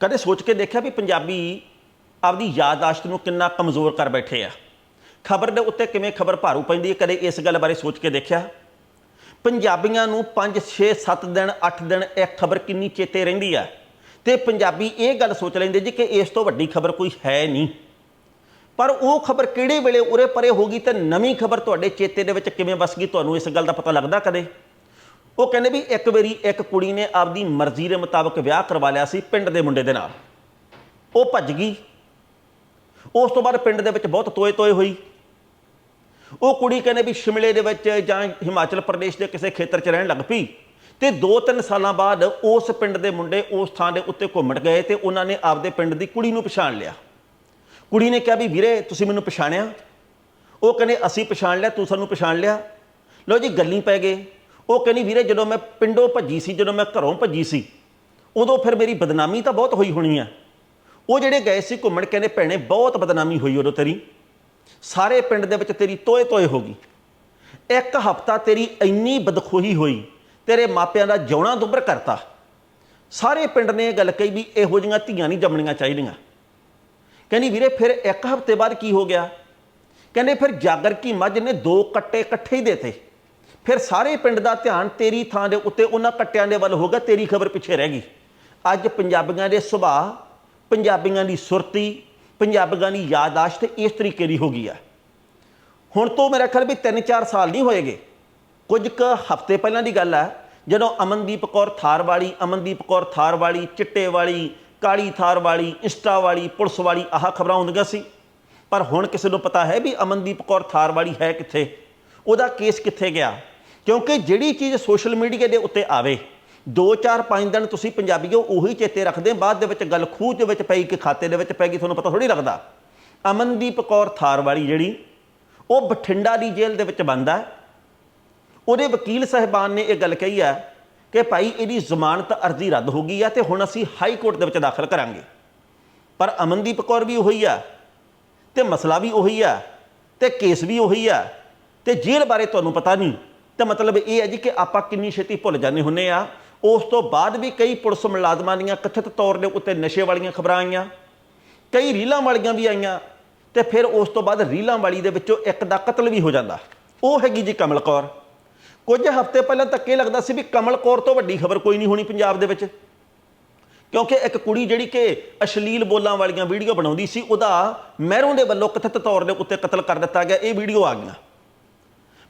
ਕਦੇ ਸੋਚ ਕੇ ਦੇਖਿਆ ਵੀ ਪੰਜਾਬੀ ਆਪਦੀ ਯਾਦਾਸ਼ਤ ਨੂੰ ਕਿੰਨਾ ਕਮਜ਼ੋਰ ਕਰ ਬੈਠੇ ਆ? ਖਬਰ ਦੇ ਉੱਤੇ ਕਿਵੇਂ ਖਬਰ ਭਾਰੂ ਪੈਂਦੀ ਹੈ? ਕਦੇ ਇਸ ਗੱਲ ਬਾਰੇ ਸੋਚ ਕੇ ਦੇਖਿਆ? ਪੰਜਾਬੀਆਂ ਨੂੰ 5 6 7 ਦਿਨ 8 ਦਿਨ ਇਹ ਖਬਰ ਕਿੰਨੀ ਚੇਤੇ ਰਹਿੰਦੀ ਆ? ਤੇ ਪੰਜਾਬੀ ਇਹ ਗੱਲ ਸੋਚ ਲੈਂਦੇ ਜੀ ਕਿ ਇਸ ਤੋਂ ਵੱਡੀ ਖਬਰ ਕੋਈ ਹੈ ਨਹੀਂ। ਪਰ ਉਹ ਖਬਰ ਕਿਹੜੇ ਵੇਲੇ ਉਰੇ ਪਰੇ ਹੋ ਗਈ ਤੇ ਨਵੀਂ ਖਬਰ ਤੁਹਾਡੇ ਚੇਤੇ ਦੇ ਵਿੱਚ ਕਿਵੇਂ ਵਸ ਗਈ? ਤੁਹਾਨੂੰ ਇਸ ਗੱਲ ਦਾ ਪਤਾ ਲੱਗਦਾ ਕਦੇ? ਉਹ ਕਹਿੰਦੇ ਵੀ ਇੱਕ ਵਾਰੀ ਇੱਕ ਕੁੜੀ ਨੇ ਆਪਦੀ ਮਰਜ਼ੀ ਦੇ ਮੁਤਾਬਕ ਵਿਆਹ ਕਰਵਾ ਲਿਆ ਸੀ ਪਿੰਡ ਦੇ ਮੁੰਡੇ ਦੇ ਨਾਲ। ਉਹ ਭੱਜ ਗਈ। ਉਸ ਤੋਂ ਬਾਅਦ ਪਿੰਡ ਦੇ ਵਿੱਚ ਬਹੁਤ ਤੋਏ ਤੋਏ ਹੋਈ। ਉਹ ਕੁੜੀ ਕਹਿੰਦੇ ਵੀ ਸ਼ਿਮਲੇ ਦੇ ਵਿੱਚ ਜਾਂ ਹਿਮਾਚਲ ਪ੍ਰਦੇਸ਼ ਦੇ ਕਿਸੇ ਖੇਤਰ 'ਚ ਰਹਿਣ ਲੱਗ ਪਈ ਤੇ 2-3 ਸਾਲਾਂ ਬਾਅਦ ਉਸ ਪਿੰਡ ਦੇ ਮੁੰਡੇ ਉਸ ਥਾਂ ਦੇ ਉੱਤੇ ਘੁੰਮਣ ਗਏ ਤੇ ਉਹਨਾਂ ਨੇ ਆਪਦੇ ਪਿੰਡ ਦੀ ਕੁੜੀ ਨੂੰ ਪਛਾਣ ਲਿਆ। ਕੁੜੀ ਨੇ ਕਿਹਾ ਵੀ ਵੀਰੇ ਤੁਸੀਂ ਮੈਨੂੰ ਪਛਾਣਿਆ? ਉਹ ਕਹਿੰਦੇ, ਅਸੀਂ ਪਛਾਣ ਲਿਆ, ਤੂੰ ਸਾਨੂੰ ਪਛਾਣ ਲਿਆ। ਲੋ ਜੀ, ਗੱਲੀ ਪੈ ਗਏ ਉਹ ਕਹਿੰਦੀ, ਵੀਰੇ, ਜਦੋਂ ਮੈਂ ਪਿੰਡੋਂ ਭੱਜੀ ਸੀ, ਜਦੋਂ ਮੈਂ ਘਰੋਂ ਭੱਜੀ ਸੀ, ਉਦੋਂ ਫਿਰ ਮੇਰੀ ਬਦਨਾਮੀ ਤਾਂ ਬਹੁਤ ਹੋਈ ਹੋਣੀ ਆ। ਉਹ ਜਿਹੜੇ ਗਏ ਸੀ ਘੁੰਮਣ, ਕਹਿੰਦੇ, ਭੈਣੇ, ਬਹੁਤ ਬਦਨਾਮੀ ਹੋਈ ਉਦੋਂ ਤੇਰੀ। ਸਾਰੇ ਪਿੰਡ ਦੇ ਵਿੱਚ ਤੇਰੀ ਤੋਏ ਤੋਏ ਹੋ ਗਈ। ਇੱਕ ਹਫਤਾ ਤੇਰੀ ਇੰਨੀ ਬਦਖੋਹੀ ਹੋਈ, ਤੇਰੇ ਮਾਪਿਆਂ ਦਾ ਜਿਉਣਾ ਦੁੱਭਰ ਕਰਤਾ। ਸਾਰੇ ਪਿੰਡ ਨੇ ਇਹ ਗੱਲ ਕਹੀ ਵੀ ਇਹੋ ਜਿਹੀਆਂ ਧੀਆਂ ਨਹੀਂ ਜੰਮਣੀਆਂ ਚਾਹੀਦੀਆਂ। ਕਹਿੰਦੀ, ਵੀਰੇ, ਫਿਰ ਇੱਕ ਹਫ਼ਤੇ ਬਾਅਦ ਕੀ ਹੋ ਗਿਆ? ਕਹਿੰਦੇ, ਫਿਰ ਜਾਗਰ ਕੀ ਮੱਝ ਨੇ ਦੋ ਕੱਟੇ ਇਕੱਠੇ ਹੀ ਦੇਤੇ। ਫਿਰ ਸਾਰੇ ਪਿੰਡ ਦਾ ਧਿਆਨ ਤੇਰੀ ਥਾਂ ਦੇ ਉੱਤੇ, ਉਹਨਾਂ ਕੱਟਿਆਂ ਦੇ ਵੱਲ ਹੋ ਗਿਆ, ਤੇਰੀ ਖਬਰ ਪਿੱਛੇ ਰਹਿ ਗਈ। ਅੱਜ ਪੰਜਾਬੀਆਂ ਦੇ ਸੁਭਾਅ, ਪੰਜਾਬੀਆਂ ਦੀ ਸੁਰਤੀ, ਪੰਜਾਬੀਆਂ ਦੀ ਯਾਦਾਸ਼ਤ ਇਸ ਤਰੀਕੇ ਦੀ ਹੋ ਗਈ ਆ। ਹੁਣ ਤੋਂ ਮੇਰਾ ਖਿਆਲ ਵੀ 3-4 ਸਾਲ ਨਹੀਂ ਹੋਏਗੇ। ਕੁਝ ਕੁ ਹਫ਼ਤੇ ਪਹਿਲਾਂ ਦੀ ਗੱਲ ਹੈ ਜਦੋਂ ਅਮਨਦੀਪ ਕੌਰ ਥਾਰ ਵਾਲੀ ਅਮਨਦੀਪ ਕੌਰ ਥਾਰ ਵਾਲੀ ਚਿੱਟੇ ਵਾਲੀ ਕਾਲੀ ਥਾਰ ਵਾਲੀ ਇੰਸਟਾ ਵਾਲੀ ਪੁਲਿਸ ਵਾਲੀ ਆਹ ਖਬਰਾਂ ਹੁੰਦੀਆਂ ਸੀ। ਪਰ ਹੁਣ ਕਿਸੇ ਨੂੰ ਪਤਾ ਹੈ ਵੀ ਅਮਨਦੀਪ ਕੌਰ ਥਾਰ ਵਾਲੀ ਹੈ ਕਿੱਥੇ? ਉਹਦਾ ਕੇਸ ਕਿੱਥੇ ਗਿਆ? ਕਿਉਂਕਿ ਜਿਹੜੀ ਚੀਜ਼ ਸੋਸ਼ਲ ਮੀਡੀਆ ਦੇ ਉੱਤੇ ਆਵੇ 2-4 5 ਦਿਨ ਤੁਸੀਂ ਪੰਜਾਬੀਓ ਉਹੀ ਚੇਤੇ ਰੱਖਦੇ, ਬਾਅਦ ਦੇ ਵਿੱਚ ਗੱਲ ਖੂਹ ਦੇ ਵਿੱਚ ਪਈ ਕਿ ਖਾਤੇ ਦੇ ਵਿੱਚ ਪੈ ਗਈ, ਤੁਹਾਨੂੰ ਪਤਾ ਥੋੜੀ ਲੱਗਦਾ। ਅਮਨਦੀਪ ਕੌਰ ਥਾਰ ਵਾਲੀ ਜਿਹੜੀ, ਉਹ ਬਠਿੰਡਾ ਦੀ ਜੇਲ੍ਹ ਦੇ ਵਿੱਚ ਬੰਦ ਹੈ। ਉਹਦੇ ਵਕੀਲ ਸਹਿਬਾਨ ਨੇ ਇਹ ਗੱਲ ਕਹੀ ਹੈ ਕਿ ਭਾਈ ਇਹਦੀ ਜ਼ਮਾਨਤ ਅਰਜ਼ੀ ਰੱਦ ਹੋ ਗਈ ਹੈ ਤੇ ਹੁਣ ਅਸੀਂ ਹਾਈ ਕੋਰਟ ਦੇ ਵਿੱਚ ਦਾਖਲ ਕਰਾਂਗੇ। ਪਰ ਅਮਨਦੀਪ ਕੌਰ ਵੀ ਉਹੀ ਆ, ਤੇ ਮਸਲਾ ਵੀ ਉਹੀ ਆ, ਤੇ ਕੇਸ ਵੀ ਉਹੀ ਆ, ਤੇ ਜੇਲ੍ਹ ਬਾਰੇ ਤੁਹਾਨੂੰ ਪਤਾ ਨਹੀਂ। ਤਾਂ ਮਤਲਬ ਇਹ ਹੈ ਜੀ ਕਿ ਆਪਾਂ ਕਿੰਨੀ ਛੇਤੀ ਭੁੱਲ ਜਾਂਦੇ ਹੁੰਨੇ ਆ। ਉਸ ਤੋਂ ਬਾਅਦ ਵੀ ਕਈ ਪੁਲਿਸ ਮੁਲਾਜ਼ਮਾਂ ਦੀਆਂ ਕਥਿਤ ਤੌਰ ਦੇ ਉੱਤੇ ਨਸ਼ੇ ਵਾਲੀਆਂ ਖਬਰਾਂ ਆਈਆਂ। ਕਈ ਰੀਲਾਂ ਵਾਲੀਆਂ ਵੀ ਆਈਆਂ ਤੇ ਫਿਰ ਉਸ ਤੋਂ ਬਾਅਦ ਰੀਲਾਂ ਵਾਲੀ ਦੇ ਵਿੱਚੋਂ ਇੱਕ ਦਾ ਕਤਲ ਵੀ ਹੋ ਜਾਂਦਾ। ਉਹ ਹੈਗੀ ਜੀ ਕਮਲ ਕੌਰ। ਕੁਝ ਹਫ਼ਤੇ ਪਹਿਲਾਂ ਤੱਕ ਇਹ ਲੱਗਦਾ ਸੀ ਵੀ ਕਮਲ ਕੌਰ ਤੋਂ ਵੱਡੀ ਖਬਰ ਕੋਈ ਨਹੀਂ ਹੋਣੀ ਪੰਜਾਬ ਦੇ ਵਿੱਚ। ਕਿਉਂਕਿ ਇੱਕ ਕੁੜੀ ਜਿਹੜੀ ਕਿ ਅਸ਼ਲੀਲ ਬੋਲਾਂ ਵਾਲੀਆਂ ਵੀਡੀਓ ਬਣਾਉਂਦੀ ਸੀ, ਉਹਦਾ ਮਹਿਰੋਂ ਦੇ ਵੱਲੋਂ ਕਥਿਤ ਤੌਰ ਦੇ ਉੱਤੇ ਕਤਲ ਕਰ ਦਿੱਤਾ ਗਿਆ। ਇਹ ਵੀਡੀਓ ਆ ਗਈਆਂ।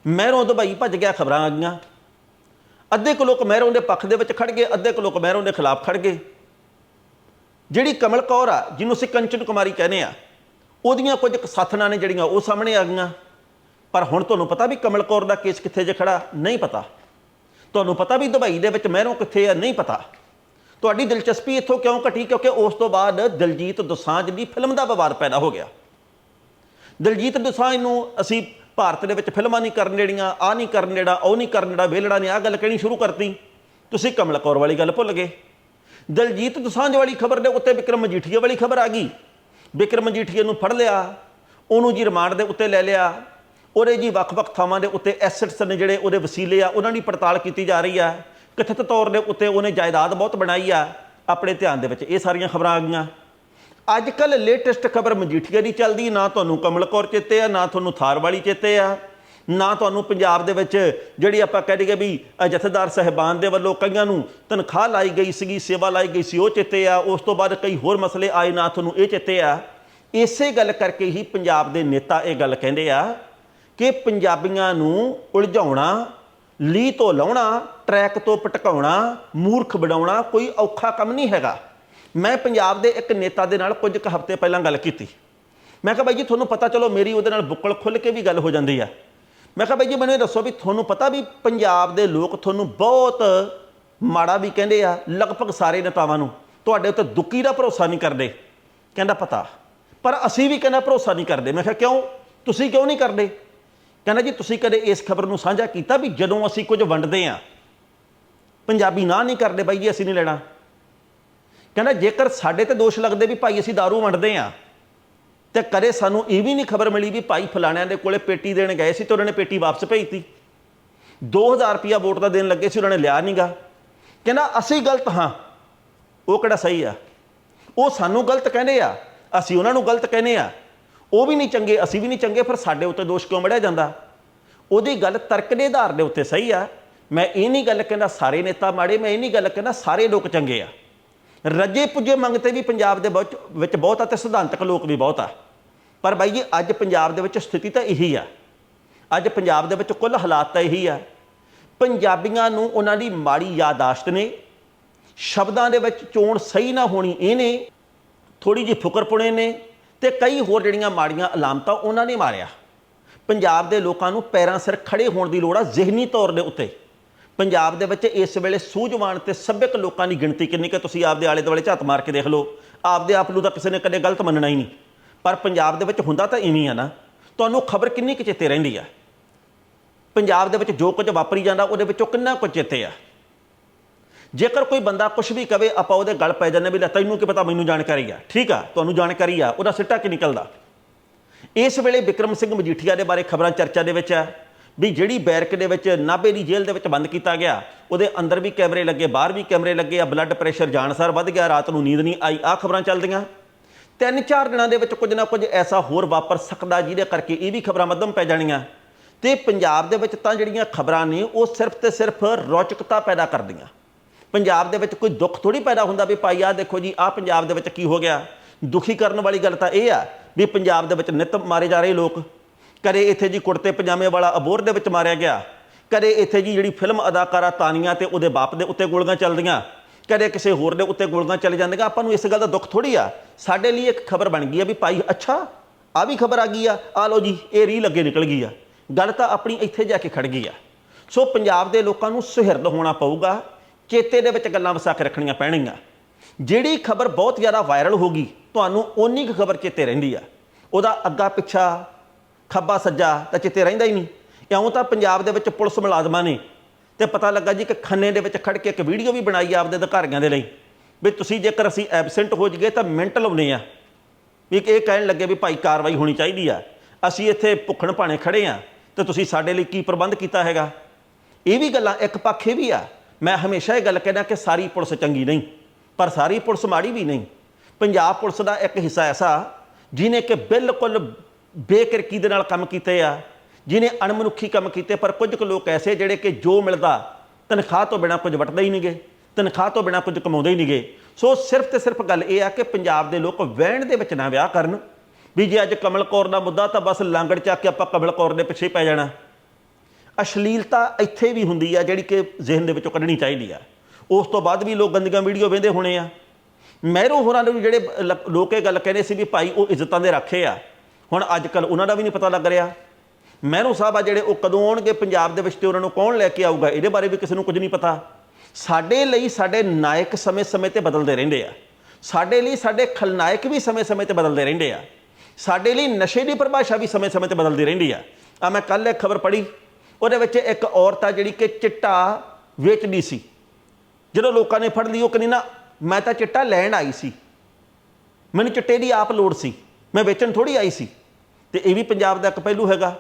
ਮਹਿਰੋਂ ਦੁਬਈ ਭੱਜ ਗਿਆ ਖਬਰਾਂ ਆ ਗਈਆਂ। ਅੱਧੇ ਕੁ ਲੋਕ ਮਹਿਰੋਂ ਦੇ ਪੱਖ ਦੇ ਵਿੱਚ ਖੜ ਗਏ, ਅੱਧੇ ਕੁ ਲੋਕ ਮਹਿਰੋਂ ਦੇ ਖਿਲਾਫ ਖੜ ਗਏ। ਜਿਹੜੀ ਕਮਲ ਕੌਰ ਆ, ਜਿਹਨੂੰ ਅਸੀਂ ਕੰਚਨ ਕੁਮਾਰੀ ਕਹਿੰਦੇ ਆ, ਉਹਦੀਆਂ ਕੁਝ ਕੁ ਸਾਥਣਾਂ ਨੇ ਜਿਹੜੀਆਂ ਉਹ ਸਾਹਮਣੇ ਆ ਗਈਆਂ। ਪਰ ਹੁਣ ਤੁਹਾਨੂੰ ਪਤਾ ਵੀ ਕਮਲ ਕੌਰ ਦਾ ਕੇਸ ਕਿੱਥੇ ਜੇ ਖੜਾ ਨਹੀਂ ਪਤਾ। ਤੁਹਾਨੂੰ ਪਤਾ ਵੀ ਦੁਬਈ ਦੇ ਵਿੱਚ ਮਹਿਰੋਂ ਕਿੱਥੇ ਆ? ਨਹੀਂ ਪਤਾ। ਤੁਹਾਡੀ ਦਿਲਚਸਪੀ ਇੱਥੋਂ ਕਿਉਂ ਘਟੀ? ਕਿਉਂਕਿ ਉਸ ਤੋਂ ਬਾਅਦ ਦਿਲਜੀਤ ਦੋਸਾਂਝ ਦੀ ਫਿਲਮ ਦਾ ਵਿਵਾਦ ਪੈਦਾ ਹੋ ਗਿਆ। ਦਿਲਜੀਤ ਦੁਸਾਂਝ ਨੂੰ ਅਸੀਂ ਭਾਰਤ ਦੇ ਵਿੱਚ ਫਿਲਮਾਂ ਨਹੀਂ ਕਰਨ ਦੇਣੀਆਂ ਆ ਨਹੀਂ ਕਰਨ ਜਿਹੜਾ ਉਹ ਨਹੀਂ ਕਰਨ ਜਿਹੜਾ ਵੇਲੜਾ ਨੇ ਆ ਗੱਲ ਕਹਿਣੀ ਸ਼ੁਰੂ ਕਰਤੀ। ਤੁਸੀਂ ਕਮਲ ਕੌਰ ਵਾਲੀ ਗੱਲ ਭੁੱਲ ਗਏ। ਦਲਜੀਤ ਦੁਸਾਂਝ ਵਾਲੀ ਖਬਰ ਦੇ ਉੱਤੇ ਵਿਕਰਮ ਮਜੀਠੀਆ ਵਾਲੀ ਖਬਰ ਆ ਗਈ। ਵਿਕਰਮ ਮਜੀਠੀਆ ਨੂੰ ਫੜ ਲਿਆ, ਉਹਨੂੰ ਜੀ ਰਿਮਾਂਡ ਦੇ ਉੱਤੇ ਲੈ ਲਿਆ। ਉਹਦੇ ਜੀ ਵੱਖ-ਵੱਖ ਥਾਵਾਂ ਦੇ ਉੱਤੇ ਐਸੈਟਸ ਨੇ ਜਿਹੜੇ ਉਹਦੇ ਵਸੀਲੇ ਆ, ਉਹਨਾਂ ਦੀ ਪੜਤਾਲ ਕੀਤੀ ਜਾ ਰਹੀ ਆ। ਕਥਿਤ ਤੌਰ ਦੇ ਉੱਤੇ ਉਹਨੇ ਜਾਇਦਾਦ ਬਹੁਤ ਬਣਾਈ ਆ। ਆਪਣੇ ਧਿਆਨ ਦੇ ਵਿੱਚ ਇਹ ਸਾਰੀਆਂ ਖਬਰਾਂ ਆ ਗਈਆਂ। ਅੱਜ ਕੱਲ ਲੇਟੈਸਟ ਖਬਰ ਮਜੀਠੀਆ ਦੀ ਚੱਲਦੀ, ਨਾ ਤੁਹਾਨੂੰ ਕਮਲ ਕੌਰ ਚੇਤੇ ਆ, ਨਾ ਤੁਹਾਨੂੰ ਥਾਰ ਵਾਲੀ ਚੇਤੇ ਆ, ਨਾ ਤੁਹਾਨੂੰ ਪੰਜਾਬ ਦੇ ਵਿੱਚ ਜਿਹੜੀ ਆਪਾਂ ਕਹਿ ਦਈਏ ਵੀ ਜਥੇਦਾਰ ਸਹਿਬਾਨ ਦੇ ਵੱਲੋਂ ਕਈਆਂ ਨੂੰ ਤਨਖਾਹ ਲਾਈ ਗਈ ਸੀਗੀ, ਸੇਵਾ ਲਾਈ ਗਈ ਸੀ, ਉਹ ਚੇਤੇ ਆ, ਉਸ ਤੋਂ ਬਾਅਦ ਕਈ ਹੋਰ ਮਸਲੇ ਆਏ, ਨਾ ਤੁਹਾਨੂੰ ਇਹ ਚੇਤੇ ਆ। ਇਸੇ ਗੱਲ ਕਰਕੇ ਹੀ ਪੰਜਾਬ ਦੇ ਨੇਤਾ ਇਹ ਗੱਲ ਕਹਿੰਦੇ ਆ ਕਿ ਪੰਜਾਬੀਆਂ ਨੂੰ ਉਲਝਾਉਣਾ ਲੀ ਤੋਂ ਲਾਉਣਾ ਟਰੈਕ ਤੋਂ ਪਟਕਾਉਣਾ ਮੂਰਖ ਬਣਾਉਣਾ ਕੋਈ ਔਖਾ ਕੰਮ ਨਹੀਂ ਹੈਗਾ। ਮੈਂ ਪੰਜਾਬ ਦੇ ਇੱਕ ਨੇਤਾ ਦੇ ਨਾਲ ਕੁਝ ਕੁ ਹਫ਼ਤੇ ਪਹਿਲਾਂ ਗੱਲ ਕੀਤੀ। ਮੈਂ ਕਿਹਾ, ਬਾਈ ਜੀ, ਤੁਹਾਨੂੰ ਪਤਾ ਚਲੋ ਮੇਰੀ ਉਹਦੇ ਨਾਲ ਬੁੱਕਲ ਖੁੱਲ ਕੇ ਵੀ ਗੱਲ ਹੋ ਜਾਂਦੀ ਆ। ਮੈਂ ਕਿਹਾ, ਬਾਈ ਜੀ, ਮੈਨੂੰ ਇਹ ਦੱਸੋ ਵੀ ਤੁਹਾਨੂੰ ਪਤਾ ਵੀ ਪੰਜਾਬ ਦੇ ਲੋਕ ਤੁਹਾਨੂੰ ਬਹੁਤ ਮਾੜਾ ਵੀ ਕਹਿੰਦੇ ਆ, ਲਗਭਗ ਸਾਰੇ ਨੇਤਾਵਾਂ ਨੂੰ। ਤੁਹਾਡੇ ਉੱਤੇ ਦੁੱਕੀ ਦਾ ਭਰੋਸਾ ਨਹੀਂ ਕਰਦੇ। ਕਹਿੰਦਾ, ਪਤਾ। ਪਰ ਅਸੀਂ ਵੀ ਕਹਿੰਦਾ ਭਰੋਸਾ ਨਹੀਂ ਕਰਦੇ। ਮੈਂ ਕਿਹਾ, ਕਿਉਂ? ਤੁਸੀਂ ਕਿਉਂ ਨਹੀਂ ਕਰਦੇ? ਕਹਿੰਦਾ, ਜੀ, ਤੁਸੀਂ ਕਦੇ ਇਸ ਖਬਰ ਨੂੰ ਸਾਂਝਾ ਕੀਤਾ ਵੀ ਜਦੋਂ ਅਸੀਂ ਕੁਝ ਵੰਡਦੇ ਆ? ਪੰਜਾਬੀ ਨਾ ਨਹੀਂ ਕਰਦੇ ਬਾਈ ਜੀ, ਅਸੀਂ ਨਹੀਂ ਲੈਣਾ। ਕਹਿੰਦਾ, ਜੇਕਰ ਸਾਡੇ ਤੇ ਦੋਸ਼ ਲੱਗਦੇ ਵੀ ਭਾਈ ਅਸੀਂ दारू ਵੰਡਦੇ ਆ ਤੇ ਕਦੇ ਸਾਨੂੰ ਇਹ ਵੀ ਨਹੀਂ ਖਬਰ ਮਿਲੀ ਵੀ ਭਾਈ ਫਲਾਣਿਆਂ ਦੇ ਕੋਲੇ ਪੇਟੀ ਦੇਣ ਗਏ ਸੀ ਤੇ ਉਹਨਾਂ ਨੇ ਪੇਟੀ ਵਾਪਸ ਭੇਜਤੀ। 2000 ਰੁਪਿਆ ਵੋਟ ਦਾ ਦੇਣ ਲੱਗੇ ਸੀ, ਉਹਨਾਂ ਨੇ ਲਿਆ ਨਹੀਂਗਾ ਕਹਿੰਦਾ, ਅਸੀਂ ਗਲਤ ਹਾਂ। ਉਹ ਕਿਹੜਾ ਸਹੀ ਆ? ਉਹ ਸਾਨੂੰ ਗਲਤ ਕਹਿੰਦੇ ਆ, ਅਸੀਂ ਉਹਨਾਂ ਨੂੰ ਗਲਤ ਕਹਿੰਦੇ ਆ। ਉਹ ਵੀ ਨਹੀਂ ਚੰਗੇ, ਅਸੀਂ ਵੀ ਨਹੀਂ ਚੰਗੇ, ਫਿਰ ਸਾਡੇ ਉੱਤੇ ਦੋਸ਼ ਕਿਉਂ ਮੜਿਆ ਜਾਂਦਾ? ਉਹਦੀ ਗੱਲ ਤਰਕ ਦੇ ਆਧਾਰ ਦੇ ਉੱਤੇ ਸਹੀ ਆ। ਮੈਂ ਇਹ ਨਹੀਂ ਗੱਲ ਕਹਿੰਦਾ, ਸਾਰੇ ਨੇਤਾ ਮਾੜੇ, ਮੈਂ ਇਹ ਨਹੀਂ ਗੱਲ ਕਹਿੰਦਾ, ਸਾਰੇ ਲੋਕ ਚੰਗੇ ਆ। ਰੱਜੇ ਪੁੱਜੇ ਮੰਗਤੇ ਵੀ ਪੰਜਾਬ ਦੇ ਵਿੱਚ ਵਿੱਚ ਬਹੁਤ ਆ ਤੇ ਸਿਧਾਂਤਕ ਲੋਕ ਵੀ ਬਹੁਤ ਆ। ਪਰ ਬਾਈ ਜੀ, ਅੱਜ ਪੰਜਾਬ ਦੇ ਵਿੱਚ ਸਥਿਤੀ ਤਾਂ ਇਹੀ ਆ। ਅੱਜ ਪੰਜਾਬ ਦੇ ਵਿੱਚ ਕੁੱਲ ਹਾਲਾਤ ਤਾਂ ਇਹੀ ਆ। ਪੰਜਾਬੀਆਂ ਨੂੰ ਉਹਨਾਂ ਦੀ ਮਾੜੀ ਯਾਦਾਸ਼ਤ ਨੇ। ਸ਼ਬਦਾਂ ਦੇ ਵਿੱਚ ਚੋਣ ਸਹੀ ਨਾ ਹੋਣੀ ਇਹਨੇ ਥੋੜੀ ਜਿਹੀ ਫੁਕਰਪੁਣੇ ਨੇ ਤੇ ਕਈ ਹੋਰ ਜਿਹੜੀਆਂ ਮਾੜੀਆਂ ਅਲਾਮਤਾਂ ਉਹਨਾਂ ਨੇ ਮਾਰਿਆ। ਪੰਜਾਬ ਦੇ ਲੋਕਾਂ ਨੂੰ ਪੈਰਾਂ ਸਿਰ ਖੜੇ ਹੋਣ ਦੀ ਲੋੜ ਆ ਜ਼ਿਹਨੀ ਤੌਰ ਦੇ ਉੱਤੇ। ਪੰਜਾਬ ਦੇ ਵਿੱਚ ਇਸ ਵੇਲੇ ਸੂਝਵਾਨ ਤੇ ਸੱਭਿਅਕ ਲੋਕਾਂ ਦੀ ਗਿਣਤੀ ਕਿੰਨੀ ਕਿ? ਤੁਸੀਂ ਆਪਦੇ ਆਲੇ ਦੁਆਲੇ ਝਾਤ ਮਾਰ ਕੇ ਦੇਖ ਲਓ। ਆਪਦੇ ਆਪ ਨੂੰ ਤਾਂ ਕਿਸੇ ਨੇ ਕਦੇ ਗਲਤ ਮੰਨਣਾ ਹੀ ਨਹੀਂ। ਪਰ ਪੰਜਾਬ ਦੇ ਵਿੱਚ ਹੁੰਦਾ ਤਾਂ ਇਵੇਂ ਆ ਨਾ। ਤੁਹਾਨੂੰ ਖਬਰ ਕਿੰਨੀ ਕੁ ਚੇਤੇ ਰਹਿੰਦੀ ਆ? ਪੰਜਾਬ ਦੇ ਵਿੱਚ ਜੋ ਕੁਝ ਵਾਪਰੀ ਜਾਂਦਾ, ਉਹਦੇ ਵਿੱਚੋਂ ਕਿੰਨਾ ਕੁ ਚੇਤੇ ਆ? ਜੇਕਰ ਕੋਈ ਬੰਦਾ ਕੁਝ ਵੀ ਕਵੇ, ਆਪਾਂ ਉਹਦੇ ਗਲ ਪੈ ਜਾਂਦੇ ਵੀ ਲੈ ਤੈਨੂੰ ਕੀ ਪਤਾ, ਮੈਨੂੰ ਜਾਣਕਾਰੀ ਆ। ਠੀਕ ਆ, ਤੁਹਾਨੂੰ ਜਾਣਕਾਰੀ ਆ, ਉਹਦਾ ਸਿੱਟਾ ਕੀ ਨਿਕਲਦਾ? ਇਸ ਵੇਲੇ ਵਿਕਰਮ ਸਿੰਘ ਮਜੀਠੀਆ ਦੇ ਬਾਰੇ ਖਬਰਾਂ ਚਰਚਾ ਦੇ ਵਿੱਚ ਆ। ਵੀ ਜਿਹੜੀ ਬੈਰਕ ਦੇ ਵਿੱਚ ਨਾਭੇ ਦੀ ਜੇਲ੍ਹ ਦੇ ਵਿੱਚ ਬੰਦ ਕੀਤਾ ਗਿਆ, ਉਹਦੇ ਅੰਦਰ ਵੀ ਕੈਮਰੇ ਲੱਗੇ, ਬਾਹਰ ਵੀ ਕੈਮਰੇ ਲੱਗੇ, ਆ ਬਲੱਡ ਪ੍ਰੈਸ਼ਰ ਜਾਣਸਾਰ ਵੱਧ ਗਿਆ, ਰਾਤ ਨੂੰ ਨੀਂਦ ਨਹੀਂ ਆਈ ਆ ਖਬਰਾਂ ਚੱਲਦੀਆਂ। ਤਿੰਨ ਚਾਰ ਦਿਨਾਂ ਦੇ ਵਿੱਚ ਕੁਝ ਨਾ ਕੁਝ ਐਸਾ ਹੋਰ ਵਾਪਰ ਸਕਦਾ, ਜਿਹਦੇ ਕਰਕੇ ਇਹ ਵੀ ਖਬਰਾਂ ਮੱਧਮ ਪੈ ਜਾਣੀਆਂ। ਤੇ ਪੰਜਾਬ ਦੇ ਵਿੱਚ ਤਾਂ ਜਿਹੜੀਆਂ ਖਬਰਾਂ ਨੇ, ਉਹ ਸਿਰਫ ਤੇ ਸਿਰਫ ਰੌਚਕਤਾ ਪੈਦਾ ਕਰਦੀਆਂ। ਪੰਜਾਬ ਦੇ ਵਿੱਚ ਕੋਈ ਦੁੱਖ ਥੋੜੀ ਪੈਦਾ ਹੁੰਦਾ ਵੀ ਭਾਈ ਆ ਦੇਖੋ ਜੀ ਆ ਪੰਜਾਬ ਦੇ ਵਿੱਚ ਕੀ ਹੋ ਗਿਆ। ਦੁਖੀ ਕਰਨ ਵਾਲੀ ਗੱਲ ਤਾਂ ਇਹ ਆ ਵੀ ਪੰਜਾਬ ਦੇ ਵਿੱਚ ਨਿਤ ਮਾਰੇ ਜਾ ਰਹੇ ਲੋਕ। ਕਦੇ ਇੱਥੇ ਜੀ ਕੁੜਤੇ ਪਜਾਮੇ ਵਾਲਾ ਅਬੋਰ ਦੇ ਵਿੱਚ ਮਾਰਿਆ ਗਿਆ। ਕਦੇ ਇੱਥੇ ਜੀ ਜਿਹੜੀ ਫਿਲਮ ਅਦਾਕਾਰਾ ਤਾਨੀਆਂ ਤੇ ਉਹਦੇ ਬਾਪ ਦੇ ਉੱਤੇ ਗੋਲੀਆਂ ਚੱਲਦੀਆਂ। ਕਦੇ ਕਿਸੇ ਹੋਰ ਦੇ ਉੱਤੇ ਗੋਲੀਆਂ ਚੱਲ ਜਾਂਦੀਆਂ। ਆਪਾਂ ਨੂੰ ਇਸ ਗੱਲ ਦਾ ਦੁੱਖ ਥੋੜੀ ਆ। ਸਾਡੇ ਲਈ ਇੱਕ ਖਬਰ ਬਣ ਗਈ ਆ ਵੀ ਭਾਈ, ਅੱਛਾ ਆ ਵੀ ਖਬਰ ਆ ਗਈ ਆ। ਆ ਲਓ ਜੀ, ਇਹ ਰੀਲ ਲੱਗੇ ਨਿਕਲ ਗਈ ਆ। ਗੱਲ ਤਾਂ ਆਪਣੀ ਇੱਥੇ ਜਾ ਕੇ ਖੜ ਗਈ ਆ। ਸੋ ਪੰਜਾਬ ਦੇ ਲੋਕਾਂ ਨੂੰ ਸੁਹਿਰਦ ਹੋਣਾ ਪਊਗਾ। ਚੇਤੇ ਦੇ ਵਿੱਚ ਗੱਲਾਂ ਵਸਾ ਕੇ ਰੱਖਣੀਆਂ ਪੈਣਗੀਆਂ। ਜਿਹੜੀ ਖਬਰ ਬਹੁਤ ਜ਼ਿਆਦਾ ਵਾਇਰਲ ਹੋ ਗਈ, ਤੁਹਾਨੂੰ ਓਨੀ ਕੁ ਖਬਰ ਚੇਤੇ ਰਹਿੰਦੀ ਆ। ਉਹਦਾ ਅੱਗਾ ਪਿੱਛਾ ਖੱਬਾ ਸੱਜਾ ਤਾਂ ਚੇਤੇ ਰਹਿੰਦਾ ਹੀ ਨਹੀਂ। ਇਉਂ ਤਾਂ ਪੰਜਾਬ ਦੇ ਵਿੱਚ ਪੁਲਿਸ ਮੁਲਾਜ਼ਮਾਂ ਨੇ ਤੇ ਪਤਾ ਲੱਗਾ ਜੀ ਕਿ ਖੰਨੇ ਦੇ ਵਿੱਚ ਖੜ ਕੇ ਇੱਕ ਵੀਡੀਓ ਵੀ ਬਣਾਈ ਆਪਦੇ ਅਧਿਕਾਰੀਆਂ ਦੇ ਲਈ ਵੀ ਤੁਸੀਂ ਜੇਕਰ ਅਸੀਂ ਐਬਸੈਂਟ ਹੋ ਜਗੇ ਤਾਂ ਮਿੰਟ ਲਾਉਨੇ ਆ ਵੀ ਇਹ ਕਹਿਣ ਲੱਗੇ ਵੀ ਭਾਈ ਕਾਰਵਾਈ ਹੋਣੀ ਚਾਹੀਦੀ ਆ। ਅਸੀਂ ਇੱਥੇ ਭੁੱਖਣ ਭਾਣੇ ਖੜੇ ਆ ਤੇ ਤੁਸੀਂ ਸਾਡੇ ਲਈ ਕੀ ਪ੍ਰਬੰਧ ਕੀਤਾ ਹੈਗਾ? ਇਹ ਵੀ ਗੱਲਾਂ ਇੱਕ ਪੱਖ ਇਹ ਵੀ ਆ। ਮੈਂ ਹਮੇਸ਼ਾ ਇਹ ਗੱਲ ਕਹਿੰਦਾ ਕਿ ਸਾਰੀ ਪੁਲਿਸ ਚੰਗੀ ਨਹੀਂ, ਪਰ ਸਾਰੀ ਪੁਲਿਸ ਮਾੜੀ ਵੀ ਨਹੀਂ। ਪੰਜਾਬ ਪੁਲਿਸ ਦਾ ਇੱਕ ਹਿੱਸਾ ਐਸਾ ਜਿਨੇ ਕਿ ਬਿਲਕੁਲ ਬੇਕਿਰਕੀ ਦੇ ਨਾਲ ਕੰਮ ਕੀਤੇ ਆ? ਜਿਨੇ ਅਣਮਨੁੱਖੀ ਕੰਮ ਕੀਤੇ, ਪਰ ਕੁਝ ਕੁ ਲੋਕ ਐਸੇ ਜਿਹੜੇ ਕਿ ਜੋ ਮਿਲਦਾ, ਤਨਖਾਹ ਤੋਂ ਬਿਨਾ ਕੁਝ ਵਟਦੇ ਹੀ ਨਹੀਂਗੇ, ਤਨਖਾਹ ਤੋਂ ਬਿਨਾ ਕੁਝ ਕਮਾਉਂਦੇ ਹੀ ਨਹੀਂਗੇ। ਸੋ ਸਿਰਫ ਤੇ ਸਿਰਫ ਗੱਲ ਇਹ ਆ ਕਿ ਪੰਜਾਬ ਦੇ ਲੋਕ ਵਹਿਣ ਦੇ ਵਿੱਚ ਨਾ ਵਿਆਹ ਕਰਨ। ਵੀ ਜੇ ਅੱਜ ਕਮਲ ਕੌਰ ਦਾ ਮੁੱਦਾ ਤਾਂ ਬਸ ਲਾਂਗੜ ਚੱਕ ਕੇ ਆਪਾਂ ਕਮਲ ਕੌਰ ਦੇ ਪਿੱਛੇ ਪੈ ਜਾਣਾ। ਅਸ਼ਲੀਲਤਾ ਇੱਥੇ ਵੀ ਹੁੰਦੀ ਆ ਜਿਹੜੀ ਕਿ ਜ਼ਿਹਨ ਦੇ ਵਿੱਚੋਂ ਕੱਢਣੀ ਚਾਹੀਦੀ ਆ। ਉਸ ਤੋਂ ਬਾਅਦ ਵੀ ਲੋਕ ਗੰਦੀਆਂ ਵੀਡੀਓ ਵੇਂਦੇ ਹੋਣੇ ਆ। ਮਹਿਰੋ ਹੋਰਾਂ ਨੂੰ ਜਿਹੜੇ ਲ- ਲੋਕ ਇਹ ਗੱਲ ਕਹਿੰਦੇ ਸੀ ਵੀ ਭਾਈ ਉਹ ਇੱਜ਼ਤਾਂ ਦੇ ਰੱਖੇ ਆ। ਹੁਣ ਅੱਜ ਕੱਲ ਉਹਨਾਂ ਦਾ ਵੀ ਨਹੀਂ ਪਤਾ ਲੱਗ ਰਿਹਾ। ਮਹਿਰੋ ਸਾਹਿਬ ਆ ਜਿਹੜੇ, ਉਹ ਕਦੋਂ ਆਉਣਗੇ ਪੰਜਾਬ ਦੇ ਵਿੱਚ ਤੇ ਉਹਨਾਂ ਨੂੰ ਕੌਣ ਲੈ ਕੇ ਆਊਗਾ? ਇਹਦੇ ਬਾਰੇ ਵੀ ਕਿਸੇ ਨੂੰ ਕੁਝ ਨਹੀਂ ਪਤਾ। ਸਾਡੇ ਲਈ ਸਾਡੇ ਨਾਇਕ ਸਮੇਂ-ਸਮੇਂ ਤੇ ਬਦਲਦੇ ਰਹਿੰਦੇ ਆ। ਸਾਡੇ ਲਈ ਸਾਡੇ ਖਲਨਾਇਕ ਵੀ ਸਮੇਂ-ਸਮੇਂ ਤੇ ਬਦਲਦੇ ਰਹਿੰਦੇ ਆ। ਸਾਡੇ ਲਈ ਨਸ਼ੇ ਦੀ ਪਰਿਭਾਸ਼ਾ ਵੀ ਸਮੇਂ-ਸਮੇਂ ਤੇ ਬਦਲਦੀ ਰਹਿੰਦੀ ਆ। ਆ ਮੈਂ ਕੱਲ ਇੱਕ ਖਬਰ ਪੜ੍ਹੀ। ਉਹਦੇ ਵਿੱਚ ਇੱਕ ਔਰਤ ਆ ਜਿਹੜੀ ਕਿ ਚਿੱਟਾ ਵੇਚਦੀ ਸੀ। ਜਦੋਂ ਲੋਕਾਂ ਨੇ ਫੜ ਲਈ, ਉਹ ਕਹਿੰਦੀ, ਨਾ, ਮੈਂ ਤਾਂ ਚਿੱਟਾ ਲੈਣ ਆਈ ਸੀ। ਮੈਨੂੰ ਚਿੱਟੇ ਦੀ ਆਪ ਲੋੜ ਸੀ। ਮੈਂ ਵੇਚਣ ਥੋੜੀ ਆਈ ਸੀ। ਤੇ ਇਹ ਵੀ ਪੰਜਾਬ ਦਾ ਇੱਕ ਪਹਿਲੂ ਹੈਗਾ।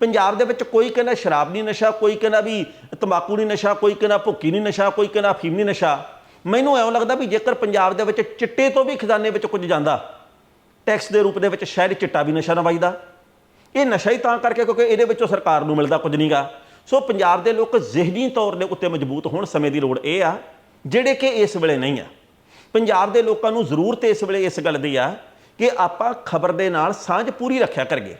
ਪੰਜਾਬ ਦੇ ਵਿੱਚ ਕੋਈ ਕਹਿੰਦਾ ਸ਼ਰਾਬ ਨਹੀਂ ਨਸ਼ਾ, ਕੋਈ ਕਹਿੰਦਾ ਵੀ ਤੰਬਾਕੂ ਨਹੀਂ ਨਸ਼ਾ, ਕੋਈ ਕਹਿੰਦਾ ਭੁੱਕੀ ਨਹੀਂ ਨਸ਼ਾ, ਕੋਈ ਕਹਿੰਦਾ ਅਫੀਮ ਨਹੀਂ ਨਸ਼ਾ। ਮੈਨੂੰ ਐਂ ਲੱਗਦਾ ਵੀ ਜੇਕਰ ਪੰਜਾਬ ਦੇ ਵਿੱਚ ਚਿੱਟੇ ਤੋਂ ਵੀ ਖਜ਼ਾਨੇ ਵਿੱਚ ਕੁਝ ਜਾਂਦਾ, ਟੈਕਸ ਦੇ ਰੂਪ ਦੇ ਵਿੱਚ ਸ਼ਾਇਦ ਚਿੱਟਾ ਵੀ ਨਸ਼ਾ ਨਾ ਵੱਜਦਾ ਇਹ ਨਸ਼ਾ ਹੀ ਤਾਂ ਕਰਕੇ ਕਿਉਂਕਿ ਇਹਦੇ ਵਿੱਚੋਂ ਸਰਕਾਰ ਨੂੰ ਮਿਲਦਾ ਕੁਝ ਨਹੀਂਗਾ। ਸੋ ਪੰਜਾਬ ਦੇ ਲੋਕ ਜ਼ਿਹਨੀ ਤੌਰ ਦੇ ਉੱਤੇ ਮਜ਼ਬੂਤ ਹੋਣ ਸਮੇਂ ਦੀ ਲੋੜ ਇਹ ਆ, ਜਿਹੜੇ ਕਿ ਇਸ ਵੇਲੇ ਨਹੀਂ ਆ। ਪੰਜਾਬ ਦੇ ਲੋਕਾਂ ਨੂੰ ਜ਼ਰੂਰਤ ਇਸ ਵੇਲੇ ਇਸ ਗੱਲ ਦੀ ਆ ਕਿ ਆਪਾਂ ਖਬਰ ਦੇ ਨਾਲ ਸਾਂਝ ਪੂਰੀ ਰੱਖਿਆ ਕਰੀਏ।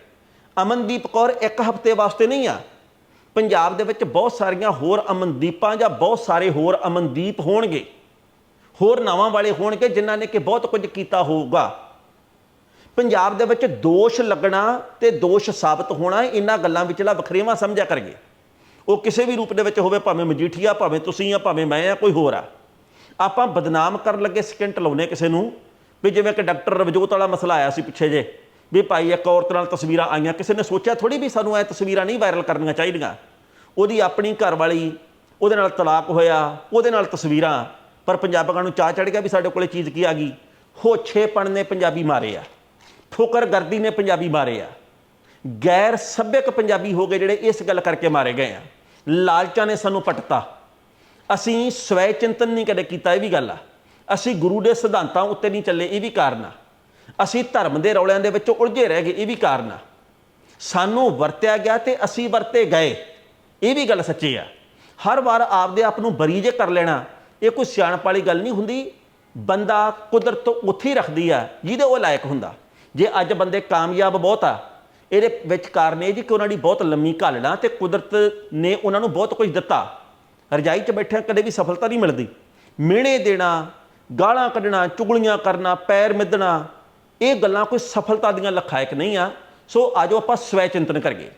ਅਮਨਦੀਪ ਕੌਰ ਇੱਕ ਹਫ਼ਤੇ ਵਾਸਤੇ ਨਹੀਂ ਆ। ਪੰਜਾਬ ਦੇ ਵਿੱਚ ਬਹੁਤ ਸਾਰੀਆਂ ਹੋਰ ਅਮਨਦੀਪਾਂ ਜਾਂ ਬਹੁਤ ਸਾਰੇ ਹੋਰ ਅਮਨਦੀਪ ਹੋਣਗੇ। ਹੋਰ ਨਾਵਾਂ ਵਾਲੇ ਹੋਣਗੇ ਜਿਨ੍ਹਾਂ ਨੇ ਕਿ ਬਹੁਤ ਕੁਝ ਕੀਤਾ ਹੋਊਗਾ। ਪੰਜਾਬ ਦੇ ਵਿੱਚ ਦੋਸ਼ ਲੱਗਣਾ ਤੇ ਦੋਸ਼ ਸਾਬਤ ਹੋਣਾ ਇਹਨਾਂ ਗੱਲਾਂ ਵਿਚਲਾ ਵਖਰੇਵਾ ਸਮਝਿਆ ਕਰੀਏ। ਉਹ ਕਿਸੇ ਵੀ ਰੂਪ ਦੇ ਵਿੱਚ ਹੋਵੇ, ਭਾਵੇਂ ਮਜੀਠੀਆ, ਭਾਵੇਂ ਤੁਸੀਂ ਆ, ਭਾਵੇਂ ਮੈਂ ਆ, ਕੋਈ ਹੋਰ ਆ। ਆਪਾਂ ਬਦਨਾਮ ਕਰਨ ਲੱਗੇ ਸਕਿੰਟ ਲਾਉਨੇ ਕਿਸੇ ਨੂੰ। ਵੀ ਜਿਵੇਂ ਕਿ ਡਾਕਟਰ ਰਵਜੋਤ ਵਾਲਾ ਮਸਲਾ ਆਇਆ ਸੀ ਪਿੱਛੇ ਜੇ, ਵੀ ਭਾਈ ਇੱਕ ਔਰਤ ਨਾਲ ਤਸਵੀਰਾਂ ਆਈਆਂ, ਕਿਸੇ ਨੇ ਸੋਚਿਆ ਥੋੜੀ ਵੀ ਸਾਨੂੰ ਇਹ ਤਸਵੀਰਾਂ ਨਹੀਂ ਵਾਇਰਲ ਕਰਨੀਆਂ ਚਾਹੀਦੀਆਂ। ਉਹਦੀ ਆਪਣੀ ਘਰ ਵਾਲੀ ਉਹਦੇ ਨਾਲ ਤਲਾਕ ਹੋਇਆ, ਉਹਦੇ ਨਾਲ ਤਸਵੀਰਾਂ, ਪਰ ਪੰਜਾਬੀਆਂ ਨੂੰ ਚਾਹ ਚੜ ਗਿਆ ਵੀ ਸਾਡੇ ਕੋਲੇ ਚੀਜ਼ ਕੀ ਆ ਗਈ? ਹੋਛੇਪਣ ਨੇ ਪੰਜਾਬੀ ਮਾਰੇ ਆ ਫੁਕਰਗਰਦੀ ਨੇ ਪੰਜਾਬੀ ਮਾਰੇ ਆ, ਗੈਰ ਸੱਭਿਅਕ ਪੰਜਾਬੀ ਹੋ ਗਏ ਜਿਹੜੇ ਇਸ ਗੱਲ ਕਰਕੇ ਮਾਰੇ ਗਏ ਆ। ਲਾਲਚਾਂ ਨੇ ਸਾਨੂੰ ਪਟਤਾ। ਅਸੀਂ ਸਵੈ ਚਿੰਤਨ ਨਹੀਂ ਕਦੇ ਕੀਤਾ, ਇਹ ਵੀ ਗੱਲ ਆ। ਅਸੀਂ ਗੁਰੂ ਦੇ ਸਿਧਾਂਤਾਂ ਉੱਤੇ ਨਹੀਂ ਚੱਲੇ, ਇਹ ਵੀ ਕਾਰਨ ਆ। ਅਸੀਂ ਧਰਮ ਦੇ ਰੌਲਿਆਂ ਦੇ ਵਿੱਚੋਂ ਉਲਝੇ ਰਹਿ ਗਏ, ਇਹ ਵੀ ਕਾਰਨ ਆ। ਸਾਨੂੰ ਵਰਤਿਆ ਗਿਆ ਤੇ ਅਸੀਂ ਵਰਤੇ ਗਏ, ਇਹ ਵੀ ਗੱਲ ਸੱਚੀ ਆ। ਹਰ ਵਾਰ ਆਪਦੇ ਆਪ ਨੂੰ ਬਰੀ ਜੇ ਕਰ ਲੈਣਾ, ਇਹ ਕੋਈ ਸਿਆਣਪ ਵਾਲੀ ਗੱਲ ਨਹੀਂ ਹੁੰਦੀ। ਬੰਦਾ ਕੁਦਰਤ ਉੱਥੇ ਹੀ ਰੱਖਦੀ ਆ, ਜਿਹਦੇ ਉਹ ਲਾਇਕ ਹੁੰਦਾ। ਜੇ ਅੱਜ ਬੰਦੇ ਕਾਮਯਾਬ ਬਹੁਤ ਆ, ਇਹਦੇ ਵਿੱਚ ਕਾਰਨ ਇਹ ਜੀ ਕਿ ਉਹਨਾਂ ਦੀ ਬਹੁਤ ਲੰਮੀ ਘਾਲਣਾ ਤੇ ਕੁਦਰਤ ਨੇ ਉਹਨਾਂ ਨੂੰ ਬਹੁਤ ਕੁਝ ਦਿੱਤਾ। ਰਜਾਈ 'ਚ ਬੈਠਿਆਂ ਕਦੇ ਵੀ ਸਫਲਤਾ ਨਹੀਂ ਮਿਲਦੀ। ਮਿਹਣੇ ਦੇਣਾ ਗਾਲਾਂ ਕੱਢਣਾ, ਚੁਗਲੀਆਂ ਕਰਨਾ, ਪੈਰ ਮਿੱਧਣਾ ਇਹ ਗੱਲਾਂ ਕੋਈ ਸਫਲਤਾ ਦੀਆਂ ਲਖਾਇਕ ਨਹੀਂ ਆ। ਸੋ ਆਜੋ ਆਪਾਂ ਸਵੈ ਚਿੰਤਨ ਕਰੀਏ।